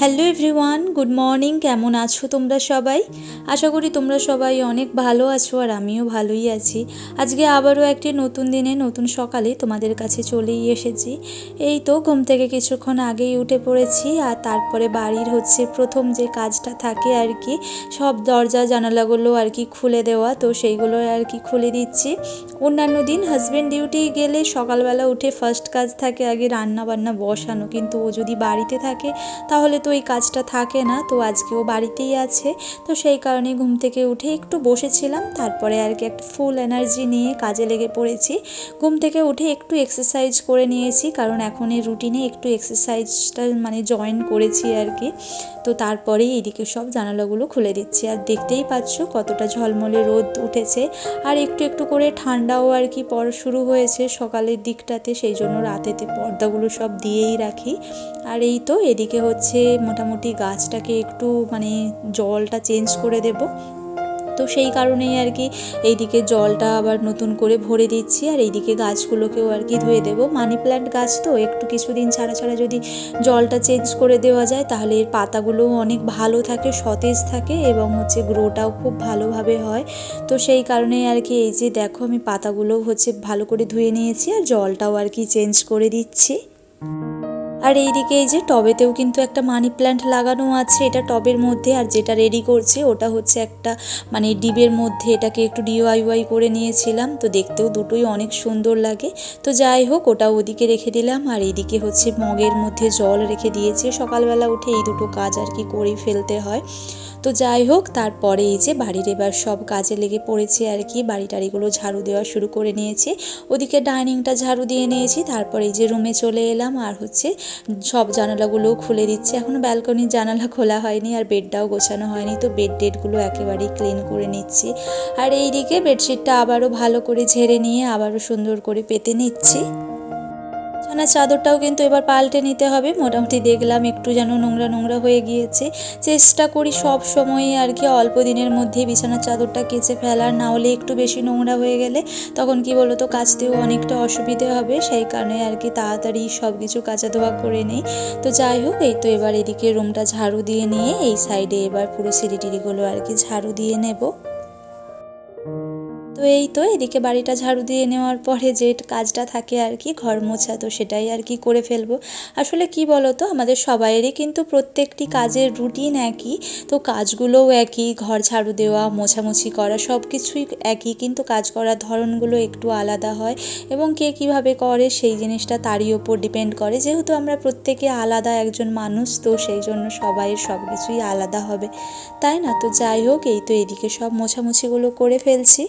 Hello everyone good morning কেমন আছো তোমরা সবাই? আশা করি তোমরা সবাই অনেক ভালো আছো আর আমিও ভালোই আছি। আজকে আবারও একটি নতুন দিনে, নতুন সকালে তোমাদের কাছে চলেই এসেছি। এই তো ঘুম থেকে কিছুক্ষণ আগেই উঠে পড়েছি আর তারপরে বাড়ির হচ্ছে প্রথম যে কাজটা থাকে আর কি, সব দরজা, জানালাগুলো আর কি খুলে দেওয়া, তো সেইগুলো আর কি খুলে দিচ্ছি। অন্যান্য দিন হাজব্যান্ড ডিউটি গেলে সকালবেলা উঠে ফার্স্ট কাজ থাকে আগে রান্না বান্না বসানো, কিন্তু ও যদি বাড়িতে থাকে তাহলে তো এই কাজটা থাকে না, তো আজকে ও বাড়িতেই আছে। তো সেই কারণে ঘুম থেকে উঠে একটু বসেছিলাম, তারপরে আর কি একটা ফুল এনার্জি নিয়ে কাজে লেগে পড়েছি। ঘুম থেকে উঠে একটু এক্সারসাইজ করে নিয়েছি, কারণ এখন এই রুটিনে একটু এক্সারসাইজটা মানে জয়েন করেছি আর কি। তো তারপরেই এদিকে সব জানালাগুলো খুলে দিচ্ছি। আর দেখতেই পাচ্ছ কতটা ঝলমলে রোদ উঠেছে। আর একটু একটু করে ঠান্ডাও আর কি পড়া শুরু হয়েছে সকালের দিকটাতে, সেই জন্য রাতেতে পর্দাগুলো সব দিয়েই রাখি। আর এই তো এদিকে হচ্ছে মোটামুটি গাছটাকে একটু মানে জলটা চেঞ্জ করে দেব। তো সেই কারণেই আর কি এইদিকে জলটা আবার নতুন করে ভরে দিচ্ছি আর এইদিকে গাছগুলোকেও আর কি ধুয়ে দেবো। মানি প্ল্যান্ট গাছ তো, একটু কিছুদিন ছাড়া ছাড়া যদি জলটা চেঞ্জ করে দেওয়া যায় তাহলে এর পাতাগুলোও অনেক ভালো থাকে, সতেজ থাকে এবং হচ্ছে গ্রোটাও খুব ভালোভাবে হয়। তো সেই কারণেই আর কি এই যে দেখো আমি পাতাগুলোও হচ্ছে ভালো করে ধুয়ে নিয়েছি আর জলটাও আর কি চেঞ্জ করে দিচ্ছি। আর এইদিকে এই যে টবেতেও কিন্তু একটা মানি প্ল্যান্ট লাগানো আছে, এটা টবের মধ্যে, আর যেটা রেডি করছে ওটা হচ্ছে একটা মানে ডিবের মধ্যে, এটাকে একটু ডিওয়াইওয়াই করে নিয়েছিলাম, তো দেখতেও দুটোই অনেক সুন্দর লাগে। তো যাই হোক, ওটা ওদিকে রেখে দিলাম, আর এইদিকে হচ্ছে মগের মধ্যে জল রেখে দিয়েছে। সকালবেলা উঠে এই দুটো কাজ আর কি করে ফেলতে হয়। তো যাই হোক, তারপরে এই যে বাড়ির এবার সব কাজে লেগে পড়েছে আর কি। বাড়ি টাড়িগুলো ঝাড়ু দেওয়া শুরু করে নিয়েছি। ওদিকে ডাইনিংটা ঝাড়ু দিয়ে নিয়েছি, তারপরে এই যে রুমে চলে এলাম আর হচ্ছে সব জানালাগুলোও খুলে দিচ্ছে। এখনও ব্যালকনির জানালা খোলা হয়নি আর বেডটাও গোছানো হয়নি, তো বেড টেডগুলো একেবারেই ক্লিন করে নিচ্ছি। আর এইদিকে বেডশিটটা আবারও ভালো করে ঝেড়ে নিয়ে আবারও সুন্দর করে পেতে নিচ্ছি। বিছানার চাদরটাও কিন্তু এবার পাল্টে নিতে হবে। মোটামুটি দেখলাম একটু যেন নোংরা নোংরা হয়ে গিয়েছে। চেষ্টা করি সব সময় আর কি অল্প দিনের মধ্যে বিছানার চাদরটা কেচে ফেলার, না হলে একটু বেশি নোংরা হয়ে গেলে তখন কি বলতো, কাচতেও অনেকটা অসুবিধে হবে। সেই কারণে আর কি তাড়াতাড়ি সব কিছু কাচা ধোয়া করে নেই। তো যাই হোক, এই তো এবার এদিকে রুমটা ঝাড়ু দিয়ে নিয়ে এই সাইডে এবার পুরো সিঁড়ি টিড়িগুলো আর কি ঝাড়ু দিয়ে নেব। তো এই তো, এদিকে বাড়িটা ঝাড়ু দিয়ে নেওয়ার পরে যে কাজটা থাকে আর কি, ঘর মোছা, তো সেটাই আর কি করে ফেলব। আসলে কি বলো তো আমাদের সবাইয়েরই কিন্তু প্রত্যেকটি কাজের রুটিন একই, তো কাজগুলোও একই, ঘর ঝাড়ু দেওয়া, মোছামুছি করা সব কিছুই একই, কিন্তু কাজ করার ধরনগুলো একটু আলাদা হয় এবং কে কীভাবে করে সেই জিনিসটা তারই ওপর ডিপেন্ড করে। যেহেতু আমরা প্রত্যেকে আলাদা একজন মানুষ, তো সেই জন্য সবাইয়ের সব কিছুই আলাদা হবে। তাই না? তো যাই হোক, এই তো এদিকে সব মোছামুছিগুলো করে ফেলছি।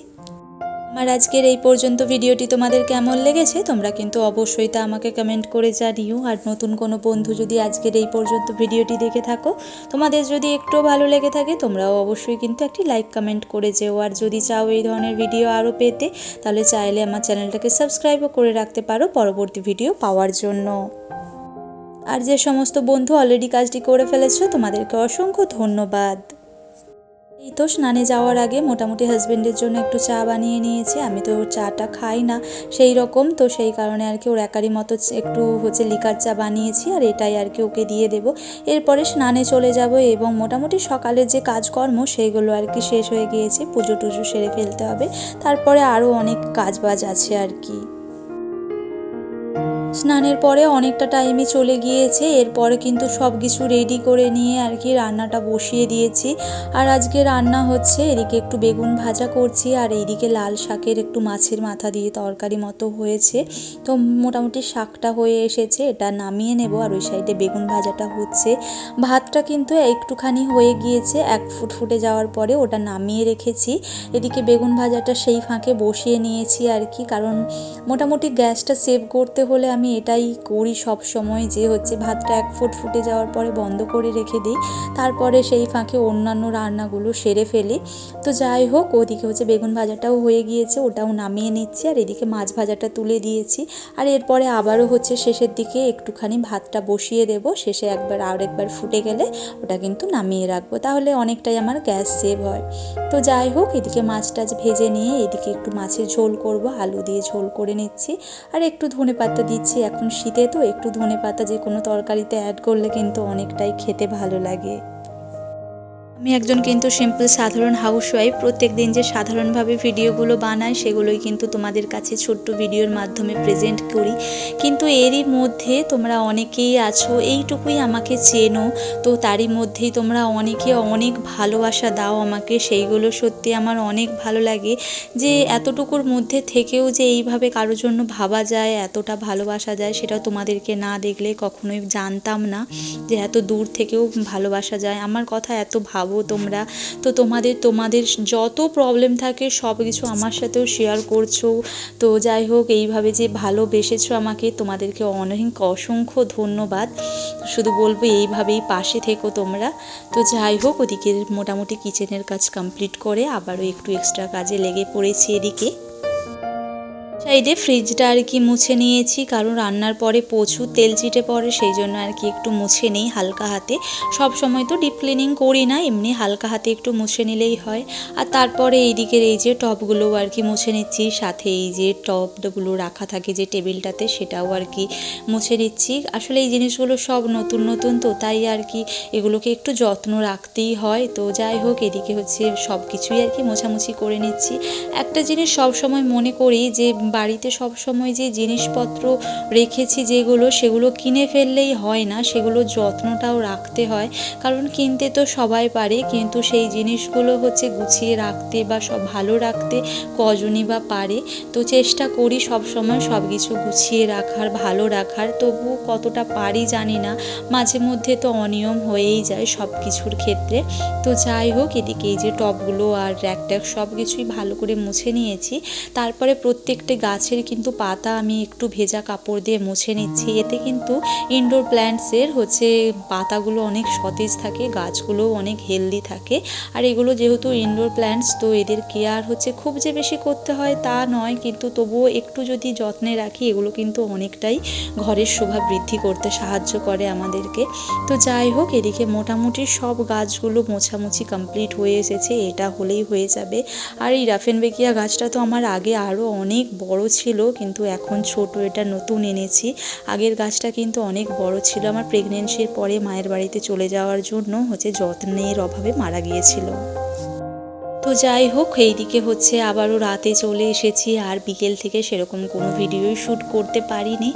আমার আজকের এই পর্যন্ত ভিডিওটি তোমাদের কেমন লেগেছে, তোমরা কিন্তু অবশ্যই তা আমাকে কমেন্ট করে জানিও। আর নতুন কোনো বন্ধু যদি আজকের এই পর্যন্ত ভিডিওটি দেখে থাকো, তোমাদের যদি একটুও ভালো লেগে থাকে, তোমরাও অবশ্যই কিন্তু একটি লাইক কমেন্ট করে যেও। আর যদি চাও এই ধরনের ভিডিও আরও পেতে, তাহলে চাইলে আমার চ্যানেলটাকে সাবস্ক্রাইবও করে রাখতে পারো পরবর্তী ভিডিও পাওয়ার জন্য। আর যে সমস্ত বন্ধু অলরেডি কাজটি করে ফেলেছো, তোমাদেরকে অসংখ্য ধন্যবাদ। এই তো স্নানে যাওয়ার আগে মোটামুটি হাজব্যান্ডের জন্য একটু চা বানিয়ে নিয়েছি। আমি তো চাটা খাই না, সেই রকম। তো সেই কারণে আর কি ওর একারই মতো একটু হচ্ছে লিকার চা বানিয়েছি আর এটাই আর কি ওকে দিয়ে দেব। এরপরে স্নানে চলে যাব এবং মোটামুটি সকালের যে কাজকর্ম সেইগুলো আর কি শেষ হয়ে গিয়েছে। পুজো টুজো সেরে ফেলতে হবে। তারপরে আরও অনেক কাজ বাজ আছে আর কি। স্নানের পরে অনেকটা টাইমই চলে গিয়েছে, এরপরে কিন্তু সব কিছু রেডি করে নিয়ে আর কি রান্নাটা বসিয়ে দিয়েছি। আর আজকে রান্না হচ্ছে এদিকে একটু বেগুন ভাজা করছি, আর এইদিকে লাল শাকের একটু মাছের মাথা দিয়ে তরকারি মতো হয়েছে। তো মোটামুটি শাকটা হয়ে এসেছে, এটা নামিয়ে নেব, আর ওই সাইডে বেগুন ভাজাটা হচ্ছে। ভাতটা কিন্তু একটুখানি হয়ে গিয়েছে, এক ফুট ফুটে যাওয়ার পরে ওটা নামিয়ে রেখেছি। এদিকে বেগুন ভাজাটা সেই ফাঁকে বসিয়ে নিয়েছি আর কি, কারণ মোটামুটি গ্যাসটা সেভ করতে হলে আমি এটাই করি সব সময় যে হচ্ছে ভাতটা এক ফুট ফুটে যাওয়ার পরে বন্ধ করে রেখে দিই। তারপরে সেই ফাঁকে অন্যান্য রান্নাগুলো সেরে ফেলি। তো যাই হোক, ওদিকে হচ্ছে বেগুন ভাজাটাও হয়ে গিয়েছে, ওটাও নামিয়ে নিচ্ছি আর এদিকে মাছ ভাজাটা তুলে দিয়েছি। আর এরপরে আবারও হচ্ছে শেষের দিকে একটুখানি ভাতটা বসিয়ে দেব। শেষে একবার আর একবার ফুটে গেলে ওটা কিন্তু নামিয়ে রাখব। তাহলে অনেকটাই আমার গ্যাস সেভ হয়। তো যাই হোক, এদিকে মাছ টাছ ভেজে নিয়ে এদিকে একটু মাছের ঝোল করব, আলু দিয়ে ঝোল করে নিচ্ছি। আর একটু ধনে পাতা দিচ্ছি নিচ্ছি এখন শীতে তো একটু ধনে পাতা যে কোনো তরকারিতে অ্যাড করলে কিন্তু অনেকটাই খেতে ভালো লাগে। আমি একজন কিন্তু সিম্পল সাধারণ হাউসওয়াইফ প্রত্যেক দিন যে সাধারণভাবে ভিডিওগুলো বানাই সেগুলোই কিন্তু তোমাদের কাছে ছোট্ট ভিডিওর মাধ্যমে প্রেজেন্ট করি। কিন্তু এরই মধ্যে তোমরা অনেকেই আছো, এইটুকুই আমাকে চেনো। তো তারই মধ্যেই তোমরা অনেকে অনেক ভালোবাসা দাও আমাকে, সেইগুলো সত্যি আমার অনেক ভালো লাগে। যে এতটুকুর মধ্যে থেকেও যে এইভাবে কারোর জন্য ভাবা যায়, এতটা ভালোবাসা যায়, সেটা তোমাদেরকে না দেখলে কখনোই জানতাম না যে এত দূর থেকেও ভালোবাসা যায়। আমার কথা এত ভাবো তোমরা। তো তোমাদের তোমাদের যত প্রবলেম থাকে সব কিছু আমার সাথেও শেয়ার করছ। তো যাই হোক, এইভাবে যে ভালোবেসেছো আমাকে, তোমাদেরকে অনেক অসংখ্য ধন্যবাদ। শুধু বলব এইভাবেই পাশে থেকো তোমরা। তো যাই হোক ওদিকে মোটামুটি কিচেনের কাজ কমপ্লিট করে আবারও একটু এক্সট্রা কাজে লেগে পড়েছি এদিকে। সাইডে ফ্রিজটা আর কি মুছে নিয়েছি, কারণ রান্নার পরে প্রচুর তেল চিটে পড়ে, সেই জন্য আর কি একটু মুছে নেই হালকা হাতে। সব সময় তো ডিপ ক্লিনিং করি না, এমনি হালকা হাতে একটু মুছে নিলেই হয়। আর তারপরে এইদিকের এই যে টপগুলো আর কি মুছে নিচ্ছি, সাথে এই যে টপগুলো রাখা থাকে যে টেবিলটাতে, সেটাও আর কি মুছে নিচ্ছি। আসলে এই জিনিসগুলো সব নতুন নতুন তো, তাই আর কি এগুলোকে একটু যত্ন রাখতেই হয়। তো যাই হোক, এদিকে হচ্ছে সব কিছুই আর কি মোছামুছি করে নিচ্ছি। একটা জিনিস সব সময় মনে করি যে বাড়িতে সব সময় যে জিনিসপত্র রেখেছি যেগুলো, সেগুলো কিনে ফেললেই হয় না, সেগুলো যত্নটাও রাখতে হয়। কারণ কিনতে তো সবাই পারে, কিন্তু সেই জিনিসগুলো হচ্ছে গুছিয়ে রাখতে বা সব ভালো রাখতে কজনই বা পারে। তো চেষ্টা করি সব সময় সব কিছু গুছিয়ে রাখার, ভালো রাখার। তবু কতটা পারি জানি না। মাঝে মধ্যে তো অনিয়ম হয়েই যায় সব কিছুর ক্ষেত্রে। তো যাই হোক, এদিকে এই যে টবগুলো আর র্যাক ট্যাক সব কিছুই ভালো করে মুছে নিয়েছি। তারপরে প্রত্যেকটা গাছের কিন্তু পাতা আমি একটু ভেজা কাপড় দিয়ে মুছে নিচ্ছি। এতে কিন্তু ইনডোর প্ল্যান্টসের হচ্ছে পাতাগুলো অনেক সতেজ থাকে, গাছগুলোও অনেক হেলদি থাকে। আর এগুলো যেহেতু ইনডোর প্ল্যান্টস তো এদের কেয়ার হচ্ছে খুব যে বেশি করতে হয় তা নয়, কিন্তু তবুও একটু যদি যত্নে রাখি, এগুলো কিন্তু অনেকটাই ঘরের শোভা বৃদ্ধি করতে সাহায্য করে আমাদেরকে। তো যাই হোক, এদিকে মোটামুটি সব গাছগুলো মোছামুছি কমপ্লিট হয়ে এসেছে, এটা হলেই হয়ে যাবে। আর এই রাফেনবেকিয়া গাছটা তো আমার আগে আরও অনেক বড় ছিল, কিন্তু এখন ছোট, এটা নতুন এনেছি। আগের গাছটা কিন্তু অনেক বড় ছিল। আমার প্রেগনেন্সির পরে মায়ের বাড়িতে চলে যাওয়ার জন্য হচ্ছে যত্নের অভাবে মারা গিয়েছিল। তো যাই হোক, এইদিকে হচ্ছে আবারও রাতে চলে এসেছি আর বিকেল থেকে সেরকম কোনো ভিডিওই শ্যুট করতে পারিনি।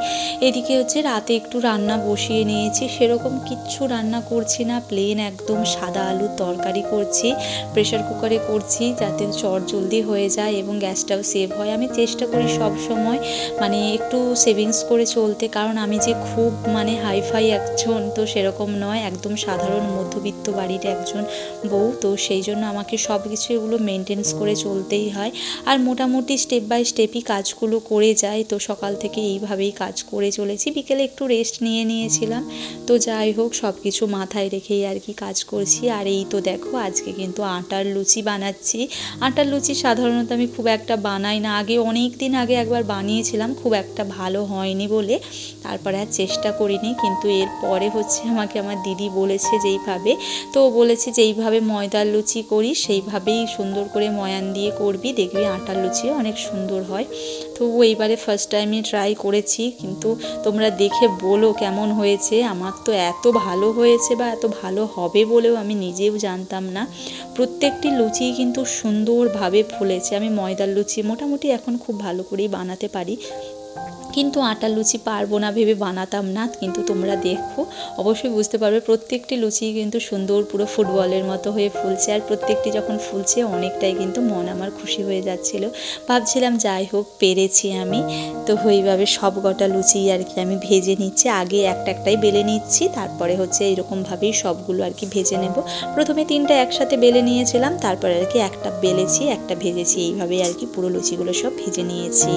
এদিকে হচ্ছে রাতে একটু রান্না বসিয়ে নিয়েছি, সেরকম কিচ্ছু রান্না করছি না প্লেন একদম সাদা আলুর তরকারি করছি প্রেশার কুকারে করছি যাতে চট জলদি হয়ে যায় এবং গ্যাসটাও সেভ হয়। আমি চেষ্টা করি সব সময় মানে একটু সেভিংস করে চলতে, কারণ আমি যে খুব মানে হাইফাই একজন, তো সেরকম নয়, একদম সাধারণ মধ্যবিত্ত বাড়ির একজন বউ, তো সেই জন্য আমাকে সব কিছু এগুলো মেনটেন্স করে চলতেই হয়। আর মোটামুটি স্টেপ বাই স্টেপই কাজগুলো করে যাই তো সকাল থেকে এইভাবেই কাজ করে চলেছি। বিকেলে একটু রেস্ট নিয়ে নিয়েছিলাম। তো যাই হোক সব কিছু মাথায় রেখেই আর কি কাজ করছি। আর এই তো দেখো, আজকে কিন্তু আটার লুচি বানাচ্ছি। আটার লুচি সাধারণত আমি খুব একটা বানাই না। আগে অনেক দিন আগে একবার বানিয়েছিলাম। খুব একটা ভালো হয়নি বলে তারপরে আর চেষ্টা করিনি। কিন্তু এরপরে হচ্ছে আমাকে আমার দিদি বলেছে যেইভাবে। তো বলেছে যেইভাবে ময়দার লুচি করি সেইভাবেই সুন্দর করে ময়ান দিয়ে করবি, দেখবি আটার লুচিও অনেক সুন্দর হয়। তো ও এইবারে ফার্স্ট টাইমে ট্রাই করেছি, কিন্তু তোমরা দেখে বলো কেমন হয়েছে। আমার তো এত ভালো হয়েছে বা এত ভালো হবে বলেও আমি নিজেও জানতাম না। প্রত্যেকটি লুচিই কিন্তু সুন্দরভাবে ফুলেছে। আমি ময়দার লুচি মোটামুটি এখন খুব ভালো করেই বানাতে পারি। কিন্তু আটার লুচি পারব না, ভেবে বানাতাম না, কিন্তু তোমরা দেখো। অবশ্যই বুঝতে পারবে, প্রত্যেকটি লুচি কিন্তু সুন্দর পুরো ফুটবলের মতো হয়ে ফুলছে, আর প্রত্যেকটি যখন ফুলছে অনেকটাই কিন্তু মন আমার খুশি হয়ে যাচ্ছিল। ভাবছিলাম যাই হোক, পেরেছি আমি। তো ওইভাবে সব কটা লুচি আর কি আমি ভেজে নিচ্ছি, আগে একটা একটাই বেলে নিচ্ছি, তারপরে হচ্ছে এরকমভাবেই সবগুলো আর কি ভেজে নেব। প্রথমে তিনটা একসাথে বেলে নিয়েছিলাম, তারপরে আর কি একটা বেলেছি, একটা ভেজেছি, এইভাবেই আর কি পুরো লুচিগুলো সব ভেজে নিয়েছি।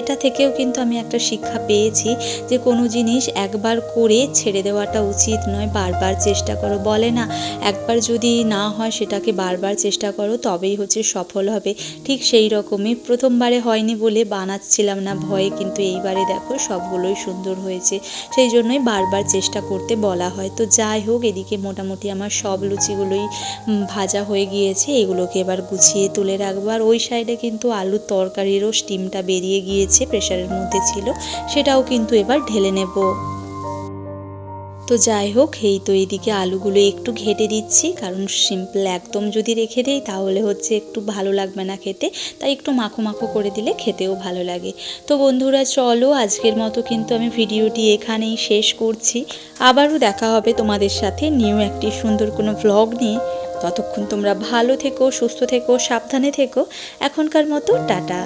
এটা থেকেও কিন্তু আমি একটা শিক্ষা পেয়েছি যে কোনো জিনিস একবার করে ছেড়ে দেওয়াটা উচিত নয়, বারবার চেষ্টা করো। বলে না, একবার যদি না হয় সেটাকে বারবার চেষ্টা করো, তবেই হচ্ছে সফল হবে। ঠিক সেই রকমই প্রথমবারে হয়নি বলে বানাচ্ছিলাম না ভয়ে, কিন্তু এইবারে দেখো সবগুলোই সুন্দর হয়েছে। সেই জন্যই বারবার চেষ্টা করতে বলা হয়। তো যাই হোক, এদিকে মোটামুটি আমার সব লুচিগুলোই ভাজা হয়ে গিয়েছে। এগুলোকে এবার গুছিয়ে তুলে রাখব। আর ওই সাইডে কিন্তু আলুর তরকারিরও স্টিমটা বেরিয়ে গিয়েছে। হয়েছে প্রেশারের মধ্যে ছিল, সেটাও কিন্তু এবার ঢেলে নেব। তো যাই হোক, এই তো এইদিকে আলুগুলো একটু ঘেটে দিচ্ছি, কারণ সিম্পল একদম যদি রেখে দেই, তাহলে হচ্ছে একটু ভালো লাগবে না খেতে। তাই একটু মাখো মাখো করে দিলে খেতেও ভালো লাগে। তো বন্ধুরা, চলো আজকের মতো কিন্তু আমি ভিডিওটি এখানেই শেষ করছি। আবারও দেখা হবে তোমাদের সাথে নিউ একটি সুন্দর কোনো ভ্লগ নিয়ে। ততক্ষণ তোমরা ভালো থেকো, সুস্থ থেকো, সাবধানে থেকো। এখনকার মতো টাটা।